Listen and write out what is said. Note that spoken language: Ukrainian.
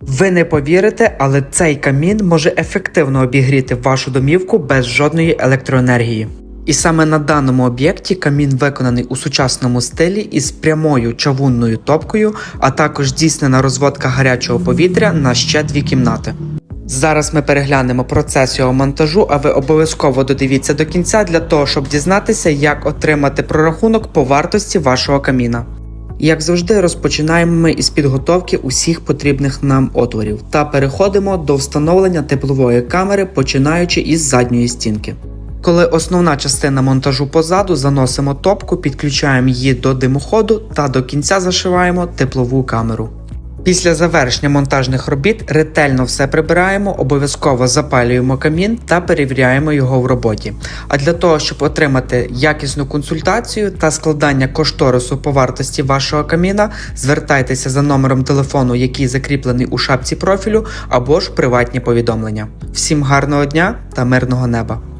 Ви не повірите, але цей камін може ефективно обігріти вашу домівку без жодної електроенергії. І саме на даному об'єкті камін виконаний у сучасному стилі із прямою чавунною топкою, а також здійснена розводка гарячого повітря на ще дві кімнати. Зараз ми переглянемо процес його монтажу, а ви обов'язково додивіться до кінця для того, щоб дізнатися, як отримати прорахунок по вартості вашого каміна. Як завжди, розпочинаємо ми із підготовки усіх потрібних нам отворів та переходимо до встановлення теплової камери, починаючи із задньої стінки. Коли основна частина монтажу позаду, заносимо топку, підключаємо її до димоходу та до кінця зашиваємо теплову камеру. Після завершення монтажних робіт ретельно все прибираємо, обов'язково запалюємо камін та перевіряємо його в роботі. А для того, щоб отримати якісну консультацію та складання кошторису по вартості вашого каміна, звертайтеся за номером телефону, який закріплений у шапці профілю, або ж приватні повідомлення. Всім гарного дня та мирного неба!